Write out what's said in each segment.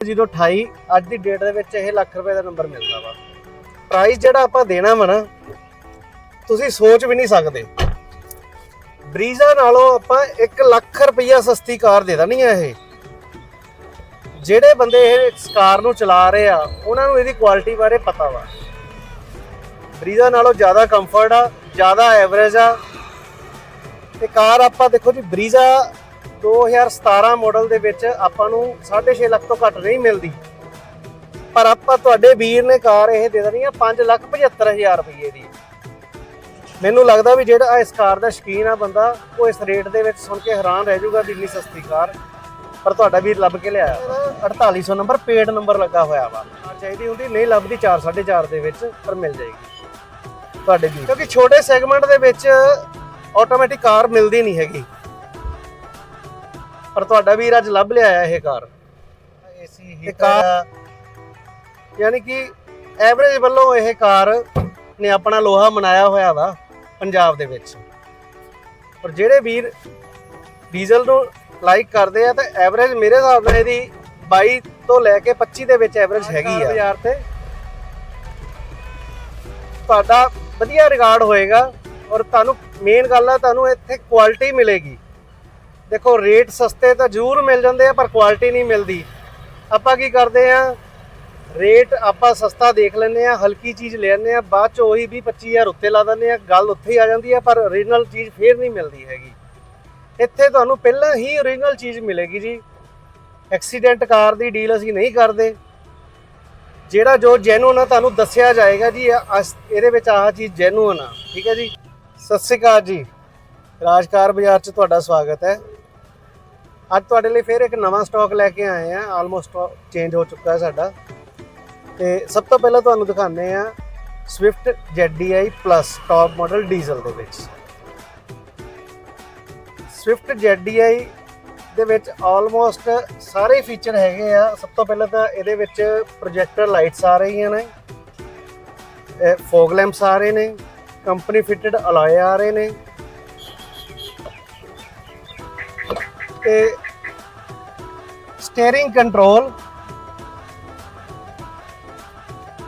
ਜਦੋਂ 28 ਅੱਜ ਦੀ ਡੇਟ ਦੇ ਵਿੱਚ ਇਹ ਲੱਖ ਰੁਪਏ ਦਾ ਨੰਬਰ ਮਿਲਦਾ ਵਾ। ਪ੍ਰਾਈਸ ਜਿਹੜਾ ਆਪਾਂ ਦੇਣਾ ਵਾ ਨਾ, ਤੁਸੀਂ ਸੋਚ ਵੀ ਨਹੀਂ ਸਕਦੇ। ਬਰੀਜ਼ਾ ਨਾਲੋਂ ਆਪਾਂ 1 ਲੱਖ ਰੁਪਈਆ ਸਸਤੀ ਕਾਰ ਦੇ ਦੇਣੀ ਆ ਇਹ। ਜਿਹੜੇ ਬੰਦੇ ਇਹ ਕਾਰ ਨੂੰ ਚਲਾ ਰਹੇ ਆ, ਉਹਨਾਂ ਨੂੰ ਇਹਦੀ ਕੁਆਲਿਟੀ ਬਾਰੇ ਪਤਾ ਵਾ। ਬਰੀਜ਼ਾ ਨਾਲੋਂ ਜ਼ਿਆਦਾ ਕੰਫਰਟ ਆ, ਜ਼ਿਆਦਾ ਐਵਰੇਜ ਆ। ਤੇ ਕਾਰ ਆਪਾਂ ਦੇਖੋ ਜੀ, ਬਰੀਜ਼ਾ 2017 ਮਾਡਲ ਦੇ ਵਿੱਚ ਆਪਾਂ ਨੂੰ 6.5 ਲੱਖ ਤੋਂ ਘੱਟ ਨਹੀਂ ਮਿਲਦੀ। ਪਰ ਆਪਾਂ ਤੁਹਾਡੇ ਵੀਰ ਨੇ ਕਾਰ ਇਹ ਦੇ ਦੇਣੀ ਆ 5 ਲੱਖ 75000 ਰੁਪਏ ਦੀ। ਮੈਨੂੰ ਲੱਗਦਾ ਵੀ ਜਿਹੜਾ ਇਸ ਕਾਰ ਦਾ ਸ਼ਕੀਨ ਆ ਬੰਦਾ, ਉਹ ਇਸ ਰੇਟ ਦੇ ਵਿੱਚ ਸੁਣ ਕੇ ਹੈਰਾਨ ਰਹਿ ਜਾਊਗਾ ਵੀ ਇੰਨੀ ਸਸਤੀ ਕਾਰ। ਪਰ ਤੁਹਾਡਾ ਵੀਰ ਲੱਭ ਕੇ ਲਿਆਇਆ 4800 ਨੰਬਰ ਪੇਡ ਨੰਬਰ ਲੱਗਾ ਹੋਇਆ ਵਾ। ਚਾਹੀਦੀ ਹੁੰਦੀ, ਨਹੀਂ ਲੱਭਦੀ 4 4.5 ਦੇ ਵਿੱਚ, ਪਰ ਮਿਲ ਜਾਏਗੀ। ਤੁਹਾਡੇ ਵੀਰ। ਕਿਉਂਕਿ ਛੋਟੇ ਸੈਗਮੈਂਟ ਦੇ ਵਿੱਚ ਆਟੋਮੈਟਿਕ ਕਾਰ ਮਿਲਦੀ ਨਹੀਂ ਹੈਗੀ। ਪਰ ਤੁਹਾਡਾ ਵੀਰ ਅੱਜ ਲੱਭ ਲਿਆਇਆ ਇਹ ਕਾਰ। ਏਸੀ ਕਾਰ ਯਾਨੀ ਕਿ ਐਵਰੇਜ ਵੱਲੋਂ ਇਹ ਕਾਰ ਨੇ ਆਪਣਾ ਲੋਹਾ ਮਨਾਇਆ ਹੋਇਆ ਵਾ ਪੰਜਾਬ ਦੇ ਵਿੱਚ। ਪਰ ਜਿਹੜੇ ਵੀਰ ਡੀਜ਼ਲ ਨੂੰ ਲਾਈਕ ਕਰਦੇ ਆ ਤਾਂ ਐਵਰੇਜ ਮੇਰੇ ਹਿਸਾਬ ਨਾਲ ਇਹਦੀ 22 ਤੋਂ ਲੈ ਕੇ 25 ਦੇ ਵਿੱਚ ਐਵਰੇਜ ਹੈਗੀ ਆ। ਬਾਜ਼ਾਰ ਤੇ। ਤੁਹਾਡਾ ਵਧੀਆ ਰਿਕਾਰਡ ਹੋਏਗਾ ਔਰ ਤੁਹਾਨੂੰ ਮੇਨ ਗੱਲ ਆ ਤੁਹਾਨੂੰ ਇੱਥੇ ਕੁਆਲਿਟੀ ਮਿਲੇਗੀ। ਦੇਖੋ ਰੇਟ ਸਸਤੇ ਤਾਂ ਜ਼ਰੂਰ ਮਿਲ ਜਾਂਦੇ ਆ, ਪਰ ਕੁਆਲਿਟੀ ਨਹੀਂ ਮਿਲਦੀ। ਆਪਾਂ ਕੀ ਕਰਦੇ ਆ? ਰੇਟ ਆਪਾਂ ਸਸਤਾ ਦੇਖ ਲੈਂਦੇ ਆ, ਹਲਕੀ ਚੀਜ਼ ਲੈ ਲੈਂਦੇ ਆ, ਬਾਅਦ ਚ ਉਹੀ 20 25000 ਉੱਤੇ ਲਾ ਦਿੰਦੇ ਆ, ਗੱਲ ਉੱਥੇ ਹੀ ਆ ਜਾਂਦੀ ਆ, ਪਰ ਓਰੀਜਨਲ ਚੀਜ਼ ਫੇਰ ਨਹੀਂ ਮਿਲਦੀ ਹੈਗੀ। ਇੱਥੇ ਤੁਹਾਨੂੰ ਪਹਿਲਾਂ ਹੀ ਓਰੀਜਨਲ ਚੀਜ਼ ਮਿਲੇਗੀ ਜੀ। ਐਕਸੀਡੈਂਟ ਕਾਰ ਦੀ ਡੀਲ ਅਸੀਂ ਨਹੀਂ ਕਰਦੇ। ਜਿਹੜਾ ਜੋ ਜੈਨੂਨ ਆ, ਤੁਹਾਨੂੰ ਦੱਸਿਆ ਜਾਏਗਾ ਜੀ ਅਸ- ਇਹਦੇ ਵਿੱਚ ਆਹ ਚੀਜ਼ ਜੈਨੂਨ ਆ, ਠੀਕ ਹੈ ਜੀ? ਸਤਿ ਸ਼੍ਰੀ ਅਕਾਲ ਜੀ। ਰਾਜਕਾਰ ਬਾਜ਼ਾਰ 'ਚ ਤੁਹਾਡਾ ਸਵਾਗਤ ਹੈ। ਅੱਜ ਤੁਹਾਡੇ ਲਈ ਫਿਰ ਇੱਕ ਨਵਾਂ ਸਟਾਕ ਲੈ ਕੇ ਆਏ ਆ। ਆਲਮੋਸਟ ਚੇਂਜ ਹੋ ਚੁੱਕਾ ਹੈ ਸਾਡਾ। ਤੇ ਸਭ ਤੋਂ ਪਹਿਲਾਂ ਤੁਹਾਨੂੰ ਦਿਖਾਉਂਦੇ ਆ Swift ZDI plus top model diesel ਦੇ ਵਿੱਚ। ਸਵਿਫਟ ZDI ਦੇ ਵਿੱਚ ਆਲਮੋਸਟ ਸਾਰੇ ਫੀਚਰ ਹੈਗੇ ਆ। ਸਭ ਤੋਂ ਪਹਿਲਾਂ ਤਾਂ ਇਹਦੇ ਵਿੱਚ ਪ੍ਰੋਜੈਕਟਰ ਲਾਈਟਸ ਆ ਰਹੀਆਂ ਨੇ। ਫੋਗ ਲੈਂਪਸ ਆ ਰਹੇ ਨੇ। ਕੰਪਨੀ ਫਿਟਡ ਅਲੋਏ ਆ ਰਹੇ ਨੇ। ਤੇ steering control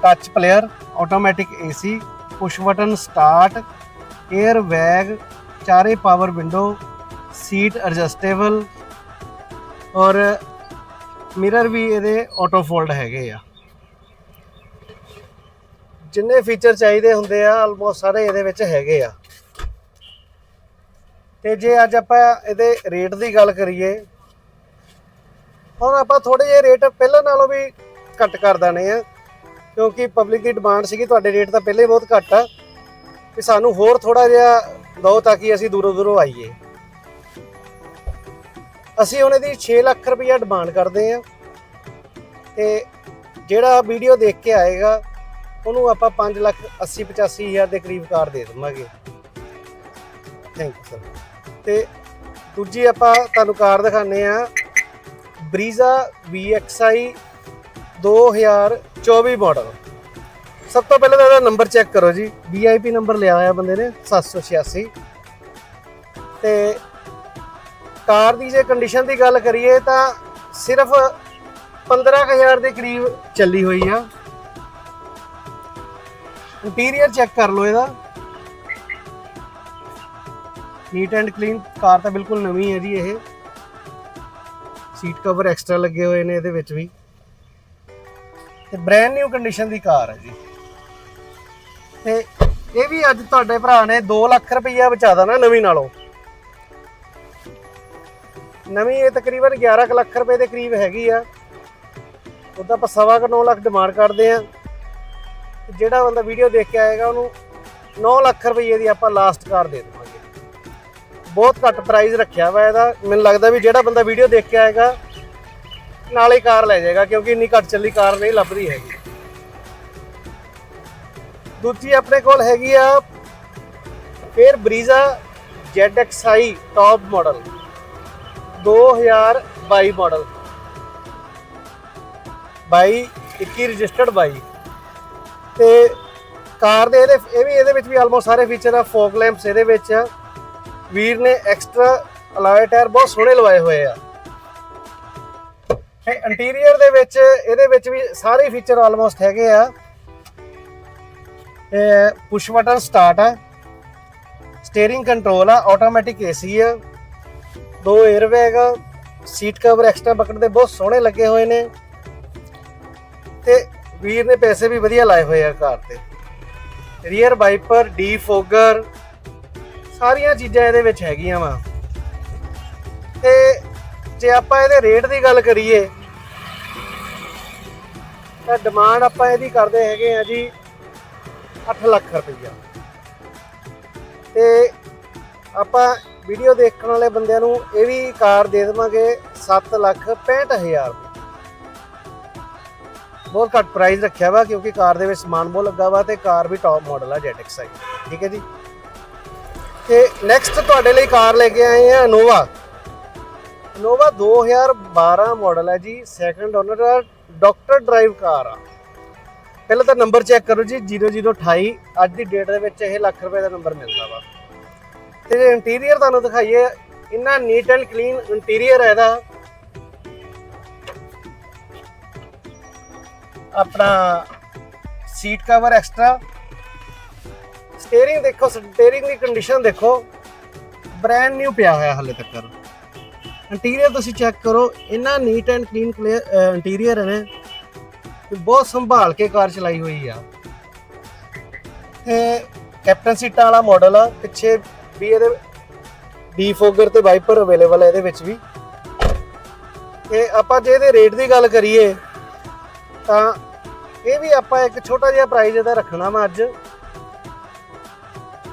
touch player automatic AC push button start air bag ਚਾਰੇ ਪਾਵਰ ਵਿੰਡੋ ਸੀਟ ਐਡਜਸਟੇਬਲ ਔਰ ਮਿਰਰ ਵੀ ਇਹਦੇ ਆਟੋ ਫੋਲਡ ਹੈਗੇ ਆ ਜਿੰਨੇ ਫੀਚਰ ਚਾਹੀਦੇ ਹੁੰਦੇ ਆ ਆਲਮੋਸਟ ਸਾਰੇ ਇਹਦੇ ਵਿੱਚ ਹੈਗੇ ਆ ਤੇ ਜੇ ਅੱਜ ਆਪਾਂ ਇਹਦੇ ਰੇਟ ਦੀ ਗੱਲ ਕਰੀਏ, ਹੁਣ ਆਪਾਂ ਥੋੜੇ ਜਿਹੇ ਰੇਟ ਪਹਿਲਾਂ ਨਾਲੋਂ ਵੀ ਘੱਟ ਕਰ ਦਾਨੇ ਆ, ਕਿਉਂਕਿ ਪਬਲਿਕ ਦੀ ਡਿਮਾਂਡ ਸੀਗੀ, ਤੁਹਾਡੇ ਰੇਟ ਤਾਂ ਪਹਿਲੇ ਬਹੁਤ ਘੱਟ ਆ ਕਿ ਸਾਨੂੰ ਹੋਰ ਥੋੜਾ ਜਿਹਾ ਦਿਓ ਤਾਂ ਕਿ ਅਸੀਂ ਦੂਰੋਂ ਦੂਰੋਂ ਆਈਏ। ਅਸੀਂ ਹੁਣ ਦੀ 6 ਲੱਖ ਰੁਪਈਆ ਡਿਮਾਂਡ ਕਰਦੇ ਆ, ਤੇ ਜਿਹੜਾ ਵੀਡੀਓ ਦੇਖ ਕੇ ਆਏਗਾ, ਉਹਨੂੰ ਆਪਾਂ 5 ਲੱਖ 80 85 ਹਜ਼ਾਰ ਦੇ ਕਰੀਬ ਕਾਰ ਦੇ ਦਵਾਂਗੇ। ਥੈਂਕ ਯੂ ਸਰ ਤੇ ਦੂਜੀ ਆਪਾਂ ਤੁਹਾਨੂੰ ਕਾਰ ਦਿਖਾਣੇ ਆ ਬਰੀਜ਼ਾ VXI 2024 ਮਾਡਲ ਸਭ ਤੋਂ ਪਹਿਲਾਂ ਤਾਂ ਇਹਦਾ ਨੰਬਰ ਚੈੱਕ ਕਰੋ ਜੀ। VIP ਨੰਬਰ ਲਿਆ ਹੋਇਆ ਬੰਦੇ ਨੇ 786 ਤੇ ਕਾਰ ਦੀ ਜੇ ਕੰਡੀਸ਼ਨ ਦੀ ਗੱਲ ਕਰੀਏ ਤਾਂ ਸਿਰਫ 15000 ਦੇ ਕਰੀਬ ਚੱਲੀ ਹੋਈ ਆ। ਇੰਟੀਰੀਅਰ ਚੈੱਕ ਕਰ ਲਓ ਇਹਦਾ। ਨੀਟ ਐਂਡ ਕਲੀਨ ਕਾਰ ਤਾਂ ਬਿਲਕੁਲ ਨਵੀਂ ਹੈ ਜੀ ਇਹ। ਸੀਟ ਕਵਰ ਐਕਸਟਰਾ ਲੱਗੇ ਹੋਏ ਨੇ ਇਹਦੇ ਵਿੱਚ ਵੀ। ਤੇ ਬ੍ਰੈਂਡ ਨਿਊ ਕੰਡੀਸ਼ਨ ਦੀ ਕਾਰ ਹੈ ਜੀ। ਤੇ ਇਹ ਵੀ ਅੱਜ ਤੁਹਾਡੇ ਭਰਾ ਨੇ 2 ਲੱਖ ਰੁਪਈਆ ਬਚਾ ਨਾ ਨਵੀਂ ਨਾਲੋਂ। ਨਵੀਂ ਇਹ ਤਕਰੀਬਨ 11 ਕੁ ਲੱਖ ਰੁਪਏ ਦੇ ਕਰੀਬ ਹੈਗੀ ਆ। ਉਹਦਾ ਆਪਾਂ ਸਵਾ ਕੁ 9 ਲੱਖ ਡਿਮਾਂਡ ਕਰਦੇ ਆ। ਜਿਹੜਾ ਬੰਦਾ ਵੀਡੀਓ ਦੇਖ ਕੇ ਆਏਗਾ ਉਹਨੂੰ 9 ਲੱਖ ਰੁਪਏ ਦੀ ਆਪਾਂ ਲਾਸਟ ਕਾਰ ਦੇ ਦੇਵਾਂਗੇ। ਬਹੁਤ ਘੱਟ ਪ੍ਰਾਈਸ ਰੱਖਿਆ ਵਾ ਇਹਦਾ। ਮੈਨੂੰ ਲੱਗਦਾ ਵੀ ਜਿਹੜਾ ਬੰਦਾ ਵੀਡੀਓ ਦੇਖ ਕੇ ਆਏਗਾ, ਨਾਲੇ ਕਾਰ ਲੈ ਜਾਏਗਾ, ਕਿਉਂਕਿ ਇੰਨੀ ਘੱਟ ਚੱਲੀ ਕਾਰ ਨਹੀਂ ਲੱਭਦੀ ਹੈਗੀ। ਦੂਜੀ ਆਪਣੇ ਕੋਲ ਹੈਗੀ ਆ ਫੇਰ Brezza ZXi top model 2022 model 22 21 registered 22 ਤੇ ਕਾਰ ਦੇ ਇਹਦੇ, ਇਹ ਵੀ ਇਹਦੇ ਵਿੱਚ ਵੀ ਆਲਮੋਸਟ ਸਾਰੇ ਫੀਚਰ ਆ ਫੋਕ ਲੈਂਪਸ ਇਹਦੇ ਵਿੱਚ ਆ। ਵੀਰ ਨੇ ਐਕਸਟਰਾ ਅਲਾਈ ਟਾਇਰ ਬਹੁਤ ਸੋਹਣੇ ਲਵਾਏ ਹੋਏ ਆ। ਤੇ ਇੰਟੀਰੀਅਰ ਦੇ ਵਿੱਚ, ਇਹਦੇ ਵਿੱਚ ਵੀ ਸਾਰੇ ਫੀਚਰ ਆਲਮੋਸਟ ਹੈਗੇ ਆ। ਇਹ ਪੁਸ਼ ਬਟਨ ਸਟਾਰਟ ਆ। ਸਟੀਅਰਿੰਗ ਕੰਟਰੋਲ ਆ ਆਟੋਮੈਟਿਕ ਏਸੀ ਆ। ਦੋ 에ਅਰ ਬੈਗ ਆ ਸੀਟ ਕਵਰ ਐਕਸਟਰਾ ਬਕਟ ਦੇ ਬਹੁਤ ਸੋਹਣੇ ਲੱਗੇ ਹੋਏ ਨੇ। ਤੇ ਵੀਰ ਨੇ ਪੈਸੇ ਵੀ ਵਧੀਆ ਲਾਏ ਹੋਏ ਆ ਕਾਰ ਤੇ ਰੀਅਰ ਵਾਈਪਰ ਡੀ ਫੋਗਰ ਸਾਰੀਆਂ ਚੀਜ਼ਾਂ ਇਹਦੇ ਵਿੱਚ ਹੈਗੀਆਂ ਵਾ। ਤੇ ਜੇ ਆਪਾਂ ਇਹਦੇ ਰੇਟ ਦੀ ਗੱਲ ਕਰੀਏ, ਤਾਂ ਡਿਮਾਂਡ ਆਪਾਂ ਇਹਦੀ ਕਰਦੇ ਹੈਗੇ ਆ ਜੀ 8 ਲੱਖ ਰੁਪਈਆ। ਤੇ ਆਪਾਂ ਵੀਡੀਓ ਦੇਖਣ ਵਾਲੇ ਬੰਦਿਆਂ ਨੂੰ ਇਹ ਵੀ ਕਾਰ ਦੇ ਦੇਵਾਂਗੇ 7 ਲੱਖ 65000 ਬਹੁਤ ਘੱਟ ਪ੍ਰਾਈਸ ਰੱਖਿਆ ਵਾ ਕਿਉਂਕਿ ਕਾਰ ਦੇ ਵਿੱਚ ਸਮਾਨ ਬਹੁਤ ਲੱਗਾ ਵਾ ਤੇ ਕਾਰ ਵੀ ਟੌਪ ਮਾਡਲ ਆ ZX ਆਈ ਠੀਕ ਹੈ ਜੀ? ਤੇ ਨੈਕਸਟ ਤੁਹਾਡੇ ਲਈ ਕਾਰ ਲੈ ਕੇ ਆਏ ਆ ਇਨੋਵਾ ਇਨੋਵਾ 2012 ਮਾਡਲ ਹੈ ਜੀ ਸੈਕੰਡ ਓਨਰ ਆ ਡਾਕਟਰ ਡਰਾਈਵ ਕਾਰ ਆ। ਪਹਿਲਾਂ ਤਾਂ ਨੰਬਰ ਚੈੱਕ ਕਰੋ ਜੀ 0028 ਅੱਜ ਦੀ ਡੇਟ ਦੇ ਵਿੱਚ ਇਹ ਲੱਖ ਰੁਪਏ ਦਾ ਨੰਬਰ ਮਿਲਦਾ ਵਾ। ਤੇ ਇੰਟੀਰੀਅਰ ਤੁਹਾਨੂੰ ਦਿਖਾਈਏ, ਇੰਨਾ ਨੀਟ ਐਂਡ ਕਲੀਨ ਇੰਟੀਰੀਅਰ ਹੈ ਇਹਦਾ। ਆਪਣਾ ਸੀਟ ਕਵਰ ਐਕਸਟਰਾ ਸਟੀਅਰਿੰਗ ਦੇਖੋ ਸਟੀਅਰਿੰਗ ਦੀ ਕੰਡੀਸ਼ਨ ਦੇਖੋ ਬ੍ਰੈਂਡ ਨਿਊ ਪਿਆ ਹੋਇਆ ਹਲੇ ਤੱਕ। ਇੰਟੀਰੀਅਰ ਤੁਸੀਂ ਚੈੱਕ ਕਰੋ, ਇੰਨਾ neat and clean clear interior ਹੈ ਬਹੁਤ ਸੰਭਾਲ ਕੇ ਕਾਰ ਚਲਾਈ ਹੋਈ ਆ। ਤੇ ਕੈਪਟਨ ਸੀਟਾਂ ਵਾਲਾ ਮਾਡਲ ਆ, ਪਿੱਛੇ ਵੀ ਇਹਦੇ ਡੀਫੋਗਰ ਤੇ ਵਾਈਪਰ ਅਵੇਲੇਬਲ ਹੈ ਇਹਦੇ ਵਿੱਚ ਵੀ। ਤੇ ਆਪਾਂ ਜੇ ਇਹਦੇ ਰੇਟ ਦੀ ਗੱਲ ਕਰੀਏ, ਤਾਂ ਇਹ ਵੀ ਆਪਾਂ ਇੱਕ ਛੋਟਾ ਜਿਹਾ ਪ੍ਰਾਈਸ ਇਹਦਾ ਰੱਖਣਾ ਵਾ ਅੱਜ।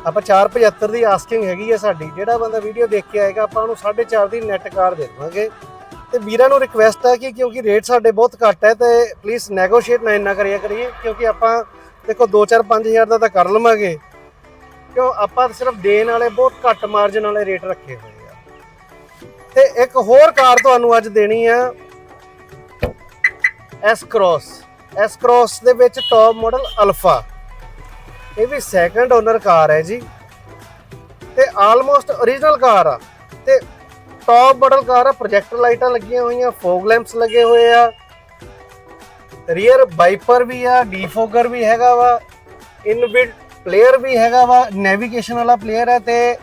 ਆਪਾਂ 475 ਦੀ ਆਸਕਿੰਗ ਹੈਗੀ ਹੈ ਸਾਡੀ। ਜਿਹੜਾ ਬੰਦਾ ਵੀਡੀਓ ਦੇਖ ਕੇ ਆਏਗਾ, ਆਪਾਂ ਉਹਨੂੰ 4.5 ਦੀ ਨੈਟ ਕਾਰ ਦੇ ਦੇਵਾਂਗੇ। ਤੇ ਵੀਰਾਂ ਨੂੰ ਰਿਕਵੈਸਟ ਹੈ ਕਿ ਕਿਉਂਕਿ ਰੇਟ ਸਾਡੇ ਬਹੁਤ ਘੱਟ ਹੈ ਤੇ ਪਲੀਜ਼ ਨੈਗੋਸ਼ੀਏਟ ਨਾ ਇੰਨਾ ਕਰਿਆ ਕਰੀਏ, ਕਿਉਂਕਿ ਆਪਾਂ ਦੇਖੋ 2-4 5000 ਦਾ ਤਾਂ ਕਰ ਲਵਾਂਗੇ। ਕਿਉਂ? ਆਪਾਂ ਸਿਰਫ ਦੇਣ ਵਾਲੇ ਬਹੁਤ ਘੱਟ ਮਾਰਜਨ ਵਾਲੇ ਰੇਟ ਰੱਖੇ ਹੋਏ ਆ। ਤੇ ਇੱਕ ਹੋਰ ਕਾਰ ਤੁਹਾਨੂੰ ਅੱਜ ਦੇਣੀ ਆ। ਐਸ ਕ੍ਰੋਸ ਐਸ ਕ੍ਰੋਸ ਦੇ ਵਿੱਚ ਟੌਪ ਮਾਡਲ ਅਲਫਾ ਇਹ ਵੀ ਸੈਕੰਡ ਓਨਰ ਕਾਰ ਹੈ ਜੀ। ਤੇ ਆਲਮੋਸਟ origignal ਕਾਰ ਆ। ਤੇ ਟੌਪ ਮਾਡਲ ਕਾਰ ਆ ਪ੍ਰੋਜੈਕਟਰ ਲਾਈਟਾਂ ਲੱਗੀਆਂ ਹੋਈਆਂ ਫੋਗ ਲੈਂਪਸ ਲੱਗੇ ਹੋਏ ਆ। ਰੀਅਰ ਵਾਈਪਰ ਵੀ ਆ ਡੀਫੋਗਰ ਵੀ ਹੈਗਾ ਵਾ। ਇਨਬਿਲਟ ਪਲੇਅਰ ਵੀ ਹੈਗਾ ਵਾ। ਨੈਵੀਗੇਸ਼ਨ ਵਾਲਾ ਪਲੇਅਰ ਹੈ ਤੇ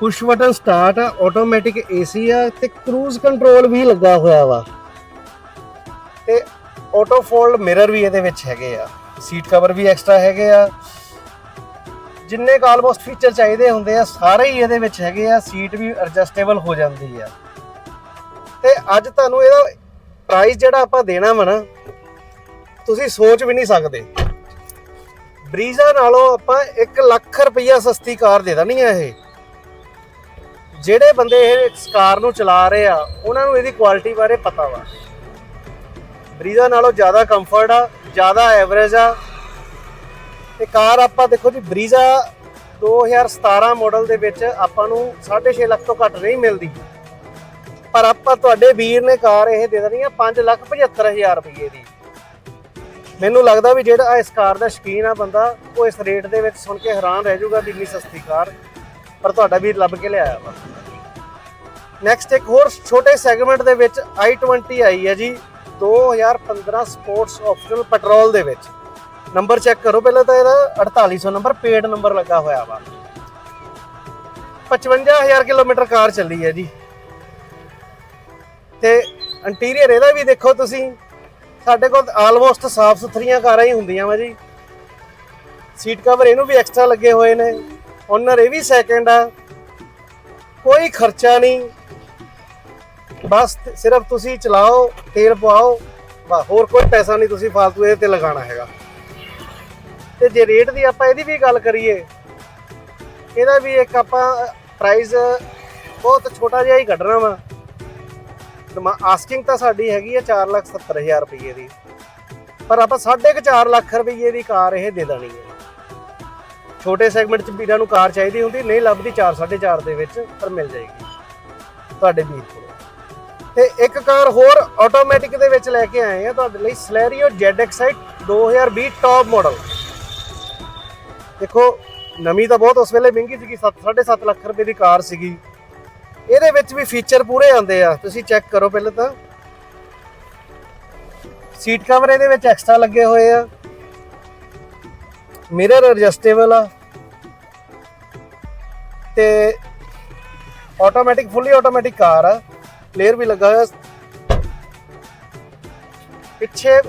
ਪੁਸ਼ ਬਟਨ ਸਟਾਰਟ ਆ ਆਟੋਮੈਟਿਕ ਏਸੀ ਆ ਤੇ ਕਰੂਜ਼ ਕੰਟਰੋਲ ਵੀ ਲੱਗਾ ਹੋਇਆ ਵਾ। ਤੇ ਆਟੋ ਫੋਲਡ ਮਿਰਰ ਵੀ ਇਹਦੇ ਵਿੱਚ ਹੈਗੇ ਆ। ਸੀਟ ਕਵਰ ਵੀ ਐਕਸਟਰਾ ਹੈਗੇ ਆ। ਜਿੰਨੇ ਕ ਆਲਮੋਸਟ ਫੀਚਰ ਚਾਹੀਦੇ ਹੁੰਦੇ ਆ, ਸਾਰੇ ਹੀ ਇਹਦੇ ਵਿੱਚ ਹੈਗੇ ਆ, ਸੀਟ ਵੀ ਐਡਜਸਟੇਬਲ ਹੋ ਜਾਂਦੀ ਆ। ਤੇ ਅੱਜ ਤੁਹਾਨੂੰ ਇਹਦਾ ਪ੍ਰਾਈਸ ਜਿਹੜਾ ਆਪਾਂ ਦੇਣਾ ਵਾ ਨਾ, ਤੁਸੀਂ ਸੋਚ ਵੀ ਨਹੀਂ ਸਕਦੇ। ਬਰੀਜ਼ਾ ਨਾਲੋਂ ਆਪਾਂ 1 ਲੱਖ ਰੁਪਈਆ ਸਸਤੀ ਕਾਰ ਦੇ ਦੇਣੀ ਆ ਇਹ। ਜਿਹੜੇ ਬੰਦੇ ਇਹ ਇਸ ਕਾਰ ਨੂੰ ਚਲਾ ਰਹੇ ਆ, ਉਹਨਾਂ ਨੂੰ ਇਹਦੀ ਕੁਆਲਿਟੀ ਬਾਰੇ ਪਤਾ ਵਾ। ਬਰੀਜ਼ਾ ਨਾਲੋਂ ਜ਼ਿਆਦਾ ਕੰਫਰਟ ਆ, ਜ਼ਿਆਦਾ ਐਵਰੇਜ ਆ। ਤੇ ਕਾਰ ਆਪਾਂ ਦੇਖੋ ਜੀ, ਬਰੀਜ਼ਾ 2017 ਮਾਡਲ ਦੇ ਵਿੱਚ ਆਪਾਂ ਨੂੰ 6.5 ਲੱਖ ਤੋਂ ਘੱਟ ਨਹੀਂ ਮਿਲਦੀ। ਪਰ ਆਪਾਂ ਤੁਹਾਡੇ ਵੀਰ ਨੇ ਕਾਰ ਇਹ ਦੇ ਦੇਣੀ ਆ 5 ਲੱਖ 75000 ਰੁਪਏ ਦੀ। ਮੈਨੂੰ ਲੱਗਦਾ ਵੀ ਜਿਹੜਾ ਇਸ ਕਾਰ ਦਾ ਸ਼ਕੀਨ ਆ ਬੰਦਾ, ਉਹ ਇਸ ਰੇਟ ਦੇ ਵਿੱਚ ਸੁਣ ਕੇ ਹੈਰਾਨ ਰਹਿ ਜਾਊਗਾ ਵੀ ਇੰਨੀ ਸਸਤੀ ਕਾਰ, ਪਰ ਤੁਹਾਡਾ ਵੀਰ ਲੱਭ ਕੇ ਲਿਆਇਆ ਵਾ। ਨੈਕਸਟ ਇੱਕ ਹੋਰ ਛੋਟੇ ਸੈਗਮੈਂਟ ਦੇ ਵਿੱਚ i20 ਆਈ ਹੈ ਜੀ। 2015 ਸਪੋਰਟਸ ਆਪਸ਼ਨਲ ਪੈਟਰੋਲ ਦੇ ਵਿੱਚ। ਨੰਬਰ ਚੈੱਕ ਕਰੋ ਪਹਿਲਾਂ ਤਾਂ ਇਹਦਾ 4800 ਨੰਬਰ ਪੇਡ ਨੰਬਰ ਲੱਗਾ ਹੋਇਆ ਵਾ। 55000 ਕਿਲੋਮੀਟਰ ਕਾਰ ਚੱਲੀ ਹੈ ਜੀ। ਤੇ ਇੰਟੀਰੀਅਰ ਇਹਦਾ ਵੀ ਦੇਖੋ ਤੁਸੀਂ, ਸਾਡੇ ਕੋਲ ਆਲਮੋਸਟ ਸਾਫ਼ ਸੁਥਰੀਆਂ ਕਾਰਾਂ ਹੀ ਹੁੰਦੀਆਂ ਵਾ ਜੀ। ਸੀਟ ਕਵਰ ਇਹਨੂੰ ਵੀ ਐਕਸਟਰਾ ਲੱਗੇ ਹੋਏ ਨੇ। ਓਨਰ ਇਹ ਵੀ ਸੈਕਿੰਡ ਆ। ਕੋਈ ਖਰਚਾ ਨਹੀਂ। ਬਸ ਸਿਰਫ ਤੁਸੀਂ ਚਲਾਓ, ਤੇਲ ਪਵਾਓ, ਬਸ ਹੋਰ ਕੋਈ ਪੈਸਾ ਨਹੀਂ ਤੁਸੀਂ ਫालतू ਇਹਦੇ ਤੇ ਲਗਾਉਣਾ ਹੈਗਾ। ਤੇ ਜੇ ਰੇਟ ਦੀ ਆਪਾਂ ਇਹਦੀ ਵੀ ਗੱਲ ਕਰੀਏ, ਇਹਦਾ ਵੀ ਇੱਕ ਆਪਾਂ ਪ੍ਰਾਈਸ ਬਹੁਤ ਛੋਟਾ ਜਿਹਾ ਹੀ ਕੱਢਣਾ ਵਾ। ਆਸਕਿੰਗ ਤਾਂ ਸਾਡੀ ਹੈਗੀ ਹੈ 470000 ਰੁਪਏ ਦੀ। ਪਰ ਆਪਾਂ 4.5 ਲੱਖ ਰੁਪਏ ਦੀ ਕਾਰ ਇਹ ਦੇ ਦੇਣੀ ਹੈ। ਛੋਟੇ ਸੈਗਮੈਂਟ ਚ ਵੀਰਾਂ ਨੂੰ ਕਾਰ ਚਾਹੀਦੀ ਹੁੰਦੀ, ਨਹੀਂ ਲੱਭਦੀ 4 4.5 ਦੇ ਵਿੱਚ, ਪਰ ਮਿਲ ਜਾਏਗੀ। ਤੁਹਾਡੇ ਵੀਰ ਕੋਲ। ਤੇ ਇੱਕ ਕਾਰ ਹੋਰ ਆਟੋਮੈਟਿਕ ਦੇ ਵਿੱਚ ਲੈ ਕੇ ਆਏ ਆ ਤੁਹਾਡੇ ਲਈ ਸਲੈਰੀਓ ZXi 2020 ਟੌਪ ਮਾਡਲ ਦੇਖੋ, ਨਵੀਂ ਤਾਂ ਬਹੁਤ ਉਸ ਵੇਲੇ ਮਹਿੰਗੀ ਸੀਗੀ 7 7.5 ਲੱਖ ਰੁਪਏ ਦੀ ਕਾਰ ਸੀਗੀ। ਇਹਦੇ ਵਿੱਚ ਵੀ ਫੀਚਰ ਪੂਰੇ ਆਉਂਦੇ ਆ। ਤੁਸੀਂ ਚੈੱਕ ਕਰੋ ਪਹਿਲਾਂ ਤਾਂ। ਸੀਟ ਕਵਰ ਇਹਦੇ ਵਿੱਚ ਐਕਸਟਰਾ ਲੱਗੇ ਹੋਏ ਆ। ਮਿਰਰ ਐਡਜਸਟੇਬਲ ਆ। ਤੇ ਆਟੋਮੈਟਿਕ ਫੁੱਲੀ ਆਟੋਮੈਟਿਕ ਕਾਰ ਆ। ਪਲੇਅਰ ਵੀ ਲੱਗਾ ਹੋਇਆ। ਪਿੱਛੇ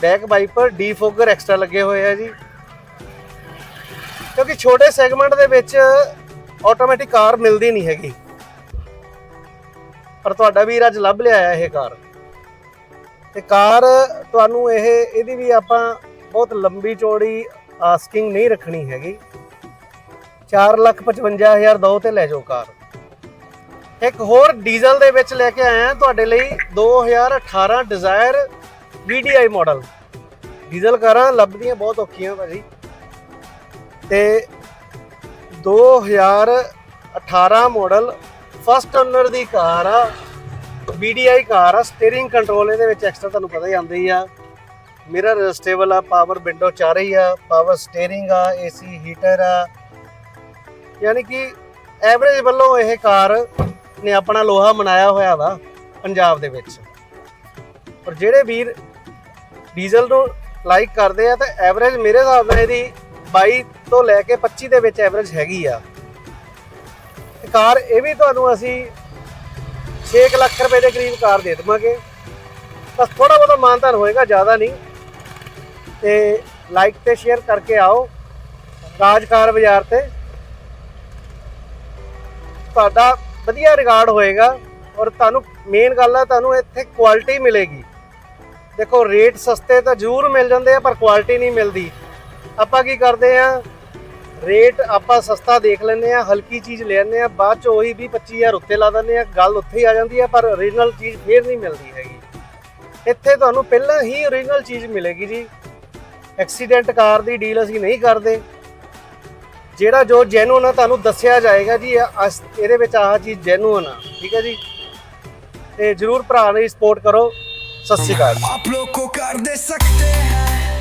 ਬੈਕ ਵਾਈਪਰ ਡੀਫੋਗਰ ਐਕਸਟਰਾ ਲੱਗੇ ਹੋਏ ਆ ਜੀ। ਕਿਉਂਕਿ ਛੋਟੇ ਸੈਗਮੈਂਟ ਦੇ ਵਿੱਚ ਆਟੋਮੈਟਿਕ ਕਾਰ ਮਿਲਦੀ ਨਹੀਂ ਹੈਗੀ। ਪਰ ਤੁਹਾਡਾ ਵੀਰ ਅੱਜ ਲੱਭ ਲਿਆ ਹੈ ਇਹ ਕਾਰ ਤੇ ਕਾਰ ਤੁਹਾਨੂੰ ਇਹ, ਇਹਦੀ ਵੀ ਆਪਾਂ ਬਹੁਤ ਲੰਬੀ ਚੌੜੀ ਆਸਕਿੰਗ ਨਹੀਂ ਰੱਖਣੀ ਹੈਗੀ। 455000 ਦੋ ਤੇ ਲੈ ਜਾਓ ਕਾਰ ਇੱਕ ਹੋਰ ਡੀਜ਼ਲ ਦੇ ਵਿੱਚ ਲੈ ਕੇ ਆਇਆ ਤੁਹਾਡੇ ਲਈ 2018 ਡਿਜ਼ਾਇਰ VDI ਮਾਡਲ ਡੀਜ਼ਲ ਕਾਰਾਂ ਲੱਭਦੀਆਂ ਬਹੁਤ ਔਖੀਆਂ ਭਾਜੀ। ਤੇ 2018 ਮਾਡਲ ਫਸਟ ਓਨਰ ਦੀ ਕਾਰ ਆ VDI ਕਾਰ ਆ ਸਟੀਅਰਿੰਗ ਕੰਟਰੋਲ ਇਹਦੇ ਵਿੱਚ ਐਕਸਟਰਾ ਤੁਹਾਨੂੰ ਪਤਾ ਹੀ ਆਉਂਦਾ ਆ। ਮਿਰਰ ਰਜਸਟੇਬਲ ਆ ਪਾਵਰ ਵਿੰਡੋ ਚਾਰੇ ਹੀ ਆ ਪਾਵਰ ਸਟੀਅਰਿੰਗ ਆ ਏਸੀ ਹੀਟਰ ਆ। ਯਾਨੀ ਕਿ ਐਵਰੇਜ ਵੱਲੋਂ ਇਹ ਕਾਰ ਨੇ ਆਪਣਾ ਲੋਹਾ ਮਨਾਇਆ ਹੋਇਆ ਵਾ ਪੰਜਾਬ ਦੇ ਵਿੱਚ। ਪਰ ਜਿਹੜੇ ਵੀਰ ਡੀਜ਼ਲ ਨੂੰ ਲਾਈਕ ਕਰਦੇ ਆ ਤਾਂ ਐਵਰੇਜ ਮੇਰੇ ਹਿਸਾਬ ਨਾਲ ਇਹਦੀ 22 ਤੋਂ ਲੈ ਕੇ 25 ਦੇ ਵਿੱਚ ਐਵਰੇਜ ਹੈਗੀ ਆ। ਕਾਰ ਇਹ ਵੀ ਤੁਹਾਨੂੰ ਅਸੀਂ 6 ਕੁ ਲੱਖ ਰੁਪਏ ਦੇ ਕਰੀਬ ਕਾਰ ਦੇ ਦੇਵਾਂਗੇ। ਬਸ ਥੋੜਾ ਬਹੁਤਾ ਮਾਨਤਾਨ ਹੋਏਗਾ, ਜ਼ਿਆਦਾ ਨਹੀਂ। ਤੇ ਲਾਈਕ ਤੇ ਸ਼ੇਅਰ ਕਰਕੇ ਆਓ ਰਾਜ ਕਾਰ ਬਾਜ਼ਾਰ ਤੇ। ਤੁਹਾਡਾ ਵਧੀਆ ਰਿਗਾਰਡ ਹੋਏਗਾ ਔਰ ਤੁਹਾਨੂੰ ਮੇਨ ਗੱਲ ਆ, ਤੁਹਾਨੂੰ ਇੱਥੇ ਕੁਆਲਿਟੀ ਮਿਲੇਗੀ। ਦੇਖੋ ਰੇਟ ਸਸਤੇ ਤਾਂ ਜ਼ਰੂਰ ਮਿਲ ਜਾਂਦੇ ਆ, ਪਰ ਕੁਆਲਿਟੀ ਨਹੀਂ ਮਿਲਦੀ। ਆਪਾਂ ਕੀ ਕਰਦੇ ਆ? ਰੇਟ ਆਪਾਂ ਸਸਤਾ ਦੇਖ ਲੈਂਦੇ ਆ, ਹਲਕੀ ਚੀਜ਼ ਲੈ ਲੈਂਦੇ ਆ, ਬਾਅਦ ਚ ਉਹੀ 20 25000 ਉੱਤੇ ਲਾ ਦਿੰਦੇ ਆ, ਗੱਲ ਉੱਥੇ ਹੀ ਆ ਜਾਂਦੀ ਆ, ਪਰ ਓਰੀਜਨਲ ਚੀਜ਼ ਫੇਰ ਨਹੀਂ ਮਿਲਦੀ ਹੈਗੀ। ਇੱਥੇ ਤੁਹਾਨੂੰ ਪਹਿਲਾਂ ਹੀ ਓਰੀਜਨਲ ਚੀਜ਼ ਮਿਲੇਗੀ ਜੀ। ਐਕਸੀਡੈਂਟ ਕਾਰ ਦੀ ਡੀਲ ਅਸੀਂ ਨਹੀਂ ਕਰਦੇ। ਜਿਹੜਾ ਜੋ ਜੈਨੂਨ ਆ ਤੁਹਾਨੂੰ ਦੱਸਿਆ ਜਾਏਗਾ ਜੀ ਇਹ ਅਸ- ਇਹਦੇ ਵਿੱਚ ਆਹ ਚੀਜ਼ ਜੈਨੂਨ ਆ ਠੀਕ ਹੈ ਜੀ ਤੇ ਜਰੂਰ ਭਰਾ ਲਈ ਸਪੋਰਟ ਕਰੋ ਸਤਿ ਸ਼੍ਰੀ ਅਕਾਲ आप लोग को कर दे सकते हैं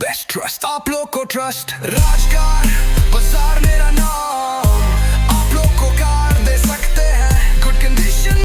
Best trust. Up local trust.